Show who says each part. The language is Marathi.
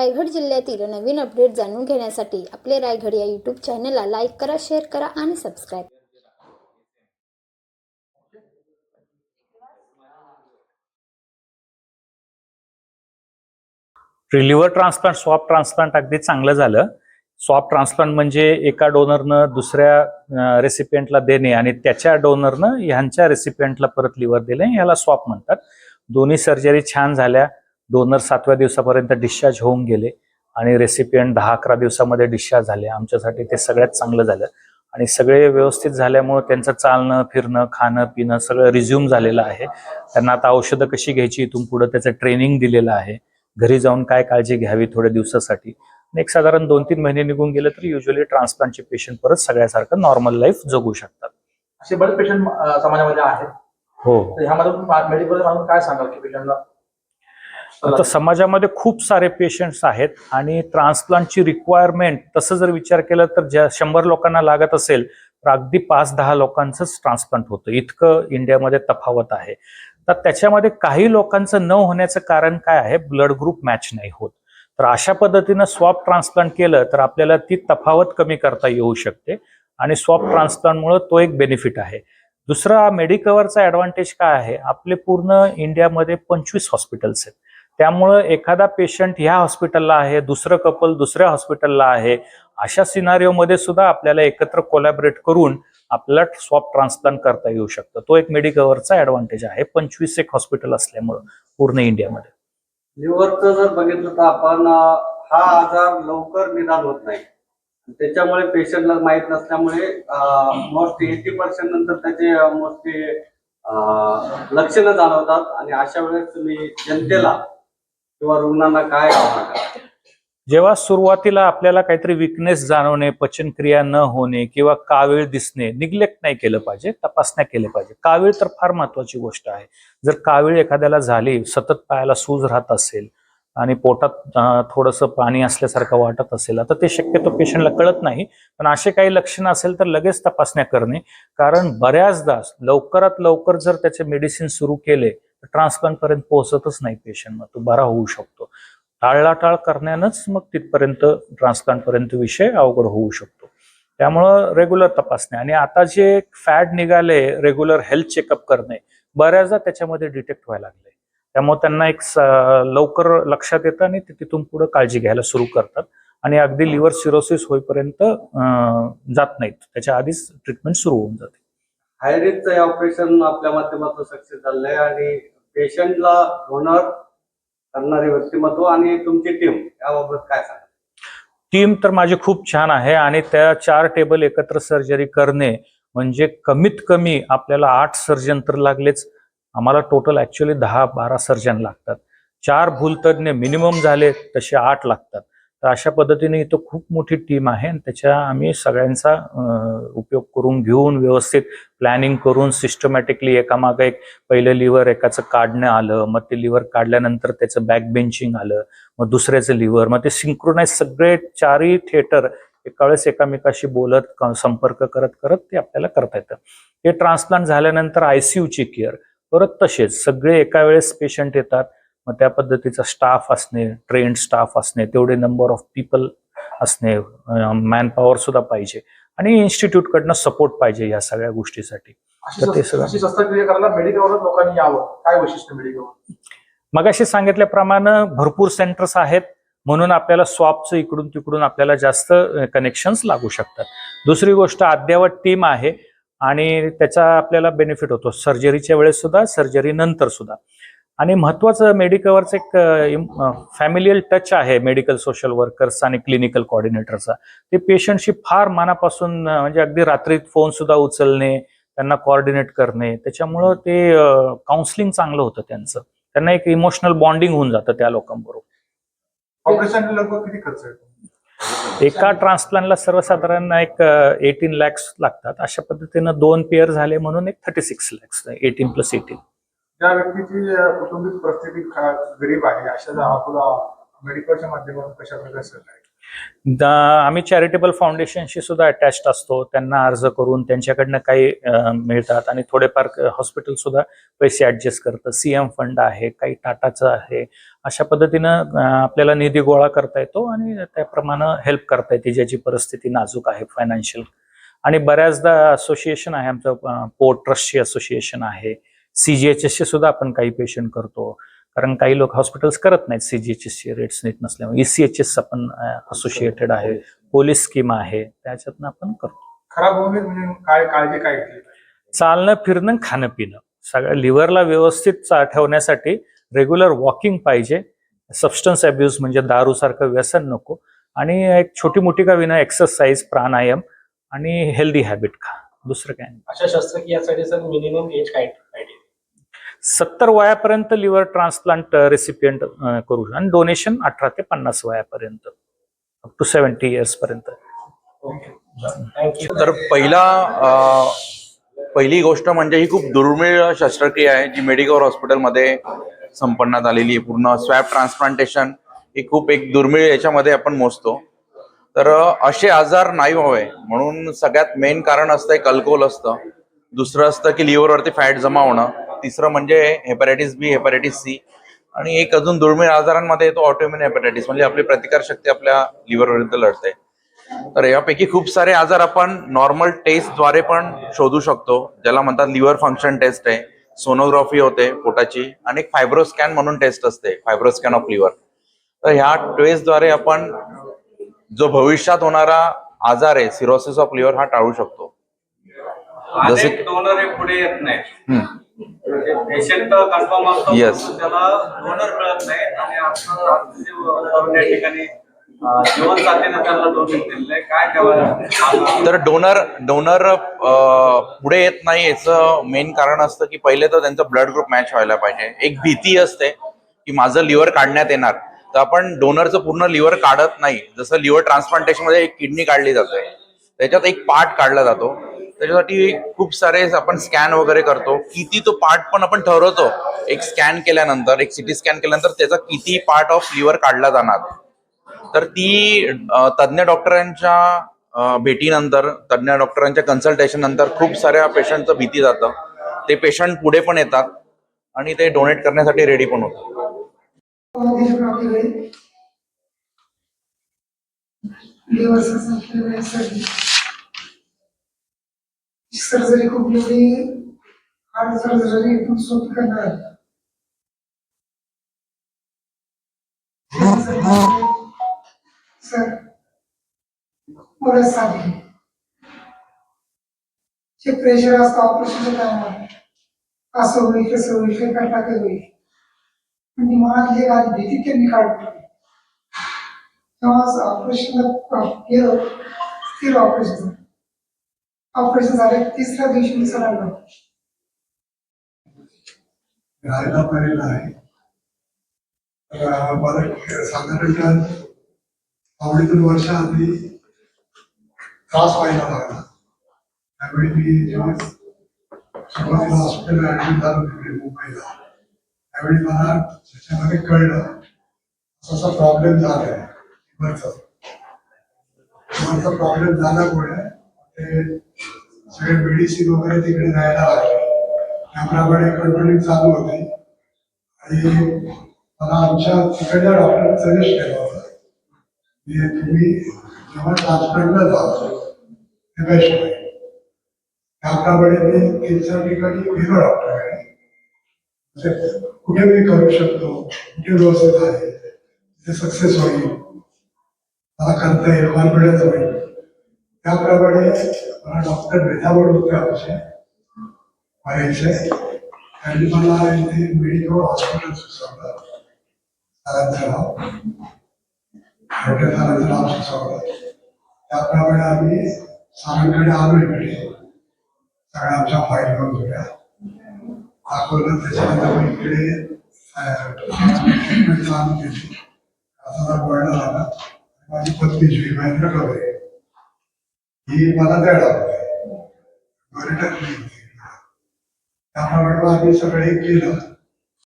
Speaker 1: रायगड जिल्ह्यातील नवीन अपडेट जाणून घेण्यासाठी आपले रायगड या यूट्यूब चॅनलला लाईक करा शेअर करा आणि सबस्क्राईब
Speaker 2: रिलिव्हर ट्रान्सप्लांट स्वॉप ट्रान्सप्लांट अगदी चांगलं झालं. स्वॉप ट्रान्सप्लांट म्हणजे एका डोनरनं दुसऱ्या रेसिपियंटला देणे आणि त्याच्या डोनरनं ह्यांच्या रेसिपियंटला परत लिव्हर देणे ह्याला स्वॉप म्हणतात. दोन्ही सर्जरी छान झाल्या. डोनर सातव्या दिवसापर्यंत डिस्चार्ज होऊन गेले आणि रेसिपियंट दहा अकरा दिवसामध्ये डिस्चार्ज झाले. आमच्यासाठी ते सगळ्यात चांगलं झालं. आणि सगळे व्यवस्थित झाल्यामुळं त्यांचं चालणं फिरणं खाणं पिणं सगळं रिझ्यूम झालेलं आहे. त्यांना आता औषधं कशी घ्यायची इथून पुढं त्याचं ट्रेनिंग दिलेलं आहे. घरी जाऊन काय काळजी घ्यावी थोड्या दिवसासाठी. एक साधारण दोन तीन महिने निघून गेले तर युजली ट्रान्सप्लांटचे पेशंट परत सगळ्यासारखं नॉर्मल लाईफ जगू शकतात.
Speaker 3: असे बरेच पेशंट समाजामध्ये आहेत.
Speaker 2: हो.
Speaker 3: मधून काय सांगाल की पेशंटला
Speaker 2: आता समाजामध्ये खूप सारे पेशंट्स आहेत आणि ट्रान्सप्लांटची रिक्वायरमेंट तसं जर विचार केला तर ज्या शंभर लोकांना लागत असेल तर अगदी पाच दहा लोकांचंच ट्रान्सप्लांट होतं. इतकं इंडियामध्ये तफावत आहे. तर त्याच्यामध्ये काही लोकांचं न होण्याचं कारण काय आहे? ब्लड ग्रुप मॅच नाही होत. तर अशा पद्धतीनं स्वॉप ट्रान्सप्लांट केलं तर आपल्याला ती तफावत कमी करता येऊ शकते आणि स्वॉप ट्रान्सप्लांटमुळे तो एक बेनिफिट आहे. दुसरा मेडिकवरचा ॲडव्हान्टेज काय आहे? आपले पूर्ण इंडियामध्ये पंचवीस हॉस्पिटल्स आहेत. त्यामुळं एखादा पेशंट ह्या हॉस्पिटलला आहे दुसरं कपल दुसऱ्या हॉस्पिटलला आहे अशा सिनारिओमध्ये सुद्धा आपल्याला एकत्र कोलॅबरेट करून आपल्याला स्वॉप ट्रान्सप्लांट करता येऊ शकतं. तो एक मेडिकवरचा ऍडव्हान्टेज आहे. पंचवीस एक हॉस्पिटल असल्यामुळं पूर्ण इंडियामध्ये.
Speaker 4: लिव्हरचं जर बघितलं तर आपण हा आजार लवकर निदान होत नाही. त्याच्यामुळे पेशंटला माहीत नसल्यामुळे मोस्टली एटी पर्सेंट नंतर त्याचे मोस्टली लक्षणं जाणवतात. आणि अशा वेळेस तुम्ही जनतेला किंवा रुग्णांना काय आव्हान
Speaker 2: जेव्हा सुरुवातीला आपल्याला काहीतरी विकनेस जाणवणे पचनक्रिया न होणे किंवा कावीळ दिसणे निग्लेक्ट नाही केलं पाहिजे तपासण्या केल्या पाहिजे. कावीळ तर फार महत्वाची गोष्ट आहे. जर कावीळ एखाद्याला झाली सतत पायाला सूज राहत असेल आणि पोटात थोडंसं पाणी असल्यासारखं वाटत असेल आता ते शक्यतो पेशंटला कळत नाही पण असे काही लक्षणं असेल तर लगेच तपासण्या करणे. कारण बऱ्याचदा लवकरात लवकर जर त्याचे मेडिसिन सुरू केले ट्रान्सप्लांट पर्यंत पोहोचतच नाही पेशंट मग तो बरा होऊ शकतो. टाळलाटाळ करण्यानंच मग तिथपर्यंत ट्रान्सप्लांट पर्यंत विषय अवघड होऊ शकतो. त्यामुळं रेग्युलर तपासणे. आणि आता जे फॅड निघाले रेग्युलर हेल्थ चेकअप करणे बऱ्याचदा त्याच्यामध्ये डिटेक्ट व्हायला लागले त्यामुळे त्यांना एक लवकर लक्षात येतं आणि ते तिथून पुढे काळजी घ्यायला सुरू करतात. आणि अगदी लिव्हर सिरोसिस होईपर्यंत जात नाहीत. त्याच्या आधीच ट्रीटमेंट सुरू होऊन जाते.
Speaker 4: हाय रिस्कचं हे ऑपरेशन आपल्या माध्यमातून सक्सेस झालंय आहे आणि पेशंटला होणार करणारे व्यक्तिमत्व आणि तुमची टीम याबाबत काय सांगाल?
Speaker 2: टीम तर माझी खूप छान आहे आणि त्या चार टेबल एकत्र सर्जरी करणे म्हणजे कमीत कमी आपल्याला आठ सर्जन तर लागलेच. आम्हाला टोटल ॲक्च्युली दहा बारा सर्जन लागतात. चार भूलतज्ञ मिनिमम झाले तसे आठ लागतात. तर अशा पद्धतीने इथं खूप मोठी टीम आहे आणि त्याच्या आम्ही सगळ्यांचा उपयोग करून घेऊन व्यवस्थित प्लॅनिंग करून सिस्टमॅटिकली एकामागं एक पहिलं लिव्हर एकाचं काढणं आलं मग ते लिव्हर काढल्यानंतर त्याचं बॅक बेंचिंग आलं मग दुसऱ्याचं लिव्हर मग ते सिंक्रोनाइज सगळे चारही थिएटर एका वेळेस एकामेकाशी बोलत संपर्क करत करत ते आपल्याला करता येतं. ते ट्रान्सप्लांट झाल्यानंतर आयसीयूची केअर परत तसेच सगळे एका वेळेस पेशंट येतात मग त्या पद्धतीचा स्टाफ असणे ट्रेंड स्टाफ असणे तेवढे नंबर ऑफ पीपल असणे मॅन पॉवर सुद्धा पाहिजे. आणि इन्स्टिट्यूट कडनं सपोर्ट पाहिजे या सगळ्या गोष्टीसाठी. तर ते सगळं- मगाशी सांगितल्याप्रमाणे भरपूर सेंटर्स आहेत. म्हणून आपल्याला स्वॉपचं इकडून तिकडून आपल्याला जास्त कनेक्शन्स लागू शकतात. दुसरी गोष्ट अद्ययावत टीम आहे. आणि त्याचा आपल्याला बेनिफिट होतो. सर्जरीच्या वेळेस सुद्धा सर्जरी नंतर सुद्धा. आणि महत्वाचं मेडिकवरचं एक फॅमिलियल टच आहे मेडिकल सोशल वर्कर्स आणि क्लिनिकल कोऑर्डिनेटरचा ते पेशंटशी फार मनापासून म्हणजे अगदी रात्रीत फोन सुद्धा उचलणे त्यांना कोऑर्डिनेट करणे त्याच्यामुळं ते काउन्सिलिंग चांगलं होतं त्यांचं. त्यांना एक इमोशनल बॉन्डिंग होऊन जातं त्या लोकांबरोबर.
Speaker 3: ऑपरेशन लगभग किती खर्च येतो?
Speaker 2: एका ट्रान्सप्लांटला सर्वसाधारण एक एटीन लॅक्स लागतात. अशा पद्धतीनं दोन पेअर झाले म्हणून एक thirty six lakhs eighteen plus eighteen
Speaker 3: त्या व्यक्तीची कौटुंबिक परिस्थिती गरीब आहे. अशा आपला मेडिकलच्या माध्यमातून कशा प्रकारे
Speaker 2: आम्ही चॅरिटेबल फाउंडेशनशी सुद्धा अटॅच असतो. त्यांना अर्ज करून त्यांच्याकडनं काही मिळतात. आणि थोडेफार हॉस्पिटल सुद्धा पैसे ऍडजस्ट करतं. सीएम फंड आहे काही टाटाचं आहे. अशा पद्धतीनं आपल्याला निधी गोळा करता येतो आणि त्याप्रमाणे हेल्प करता येते ज्याची परिस्थिती नाजूक आहे फायनान्शियल आणि बऱ्याचदा असोसिएशन आहे आमचं पोर्ट ट्रस्टची असोसिएशन आहे. सीजीएचएसची सुद्धा आपण काही पेशंट करतो. कारण काही लोक हॉस्पिटल्स करत नाहीत सीजीएचएसची रेट्स नीट नसल्यामुळे. ईसीएचएस आपण असोसिएटेड आहे. पोलीस स्कीम आहे. त्याच्यातनं आपण करतो.
Speaker 3: खराब होऊ नये म्हणजे काय काळजी काय?
Speaker 2: चालणं फिरणं खाणं पिणं. सगळ्या लिव्हरला व्यवस्थित चा- ठेवण्यासाठी रेग्युलर वॉकिंग पाहिजे. सबस्टन्स अब्यूज म्हणजे दारूसारखं व्यसन नको. आणि एक छोटी मोठी का विना एक्सरसाइज प्राणायाम आणि हेल्दी हॅबिट खा. दुसरं काय नाही.
Speaker 5: अशा शस्त्रक्रियासाठी सर मिनिमम एज काय
Speaker 2: सत्तर वयापर्यंत लिव्हर ट्रान्सप्लांट रेसिपियंट करू आणि डोनेशन अठरा ते पन्नास वयापर्यंत अप टू सेव्हन्टी इयर्स पर्यंत.
Speaker 6: तर पहिला पहिली गोष्ट म्हणजे ही खूप दुर्मिळ शस्त्रक्रिया आहे जी मेडिकल हॉस्पिटलमध्ये संपन्नात आलेली आहे. पूर्ण स्वॅब ट्रान्सप्लांटेशन ही खूप एक दुर्मिळ याच्यामध्ये आपण मोजतो. तर असे आजार नाही व्हावे म्हणून सगळ्यात मेन कारण असतं एक अल्कोहोल असतं. दुसरं असतं की लिव्हरवरती फॅट जमा होणं. तिसरं म्हणजे हेपॅटायटिस बी हेपॅटायटिस सी आणि एक अजून दुर्मिळ आजारांमध्ये येतो ऑटोइम्युन हेपॅटायटिस म्हणजे आपली प्रतिकारशक्ती आपल्या लिव्हर विरुद्ध लढते. तर यापैकी खूप सारे आजार आपण नॉर्मल टेस्टद्वारे पण शोधू शकतो ज्याला म्हणतात लिव्हर फंक्शन टेस्ट आहे सोनोग्राफी होते पोटाची आणि एक फायब्रोस्कॅन म्हणून टेस्ट असते फायब्रोस्कॅन ऑफ लिव्हर तर ह्या टेस्टद्वारे आपण जो भविष्यात होणारा आजार आहे सिरोसिस ऑफ लिव्हर हा टाळू शकतो. जसे
Speaker 4: डोनर हे पुढे येत नाही
Speaker 6: हम्म.
Speaker 4: पेशंट कन्फर्म असतो
Speaker 6: Yes.
Speaker 4: परंतु त्याला डोनर मिळत नाही आणि आता जे वरून या ठिकाणी अं, जीवनसाथीने त्यांना डोनर दिलेलं आहे काय त्याला
Speaker 6: तर डोनर डोनर पुढे येत नाही याचं मेन कारण असतं की पहिले तर त्यांचं ब्लड ग्रुप मॅच व्हायला पाहिजे. एक भीती असते की माझं लिव्हर काढण्यात येणार. तर आपण डोनरचं पूर्ण लिव्हर काढत नाही. जसं लिव्हर ट्रान्सप्लांटेशनमध्ये एक किडनी काढली जाते. त्याच्यात एक पार्ट काढला जातो. त्याच्यासाठी खूप सारे आपण स्कॅन वगैरे करतो. किती तो पार्ट पण आपण ठरवतो. एक स्कॅन केल्यानंतर एक सिटी स्कॅन केल्यानंतर त्याचा किती पार्ट ऑफ लिव्हर काढला जाणार. तर ती तज्ज्ञ डॉक्टरांच्या भेटीनंतर तज्ज्ञ डॉक्टरांच्या कन्सल्टेशन नंतर खूप साऱ्या पेशंटचं भीती जातं. ते पेशंट पुढे पण येतात आणि ते डोनेट करण्यासाठी रेडी पण होतात.
Speaker 7: सर्जरी खूप एवढी हार्ट सर्जरी एकदम सोपी करणार आहे. सर मला साधी जे प्रेशर असतं ऑपरेशनच्या टायमाला असं होईल कसं होईल काही करता होईल. पण ती मनातली एक आधी भीती त्यांनी काढून टाकली. तेव्हा ऑपरेशन केलं स्थिर ऑपरेशन ऑपरेशन झाले तिसऱ्या दिवशी मी सरांना
Speaker 8: राहायला पाहिलेला आहे. मला साधारणतः मला साधारणतः वर्ष वर्षाआधी त्रास व्हायला लागला. त्यावेळी मी जेव्हा सुरुवातीला हॉस्पिटल ऍडमिट झालो तिकडे मुंबईला त्यावेळी मला त्याच्यामध्ये कळलं असा प्रॉब्लेम झालाय लिव्हरचा प्रॉब्लेम झाल्यामुळे ते सगळे मेडिसिन वगैरे तिकडे जायला लागले. त्याप्रमाणे कंट्रोलिंग चालू होते. आणि मला आमच्या तिकडल्या डॉक्टरने सजेस्ट केला होता. की तुम्ही जेव्हा ट्रान्सप्लांटला जातो ते बेस्ट आहे. त्याप्रमाणे मी तीन चार ठिकाणी गेलो डॉक्टरकडे म्हणजे कुठे मी करू शकतो कुठे व्यवस्थित आहे ते सक्सेस होईल. मला करता येईल कॉन्फिडन्स होईल त्याप्रमाणे मला डॉक्टर भेटावड होते आमचे करायचे त्यांनी मला इथे मेडिकल हॉस्पिटल सुचवलं आनंदराव हॉटेल आनंदराव सुचवलं त्याप्रमाणे आम्ही सारांकडे आलो इकडे. सगळ्या आमच्या फाईल घेऊन होत्या. दाखवलं त्याच्यानंतर मग इकडे ट्रीटमेंट चालू केली. आता बोलणं झालं माझी पत्नी जुई महेंद्र कवरे ही मला द्यायला होते त्याप्रमाणे मग आम्ही सगळे केलं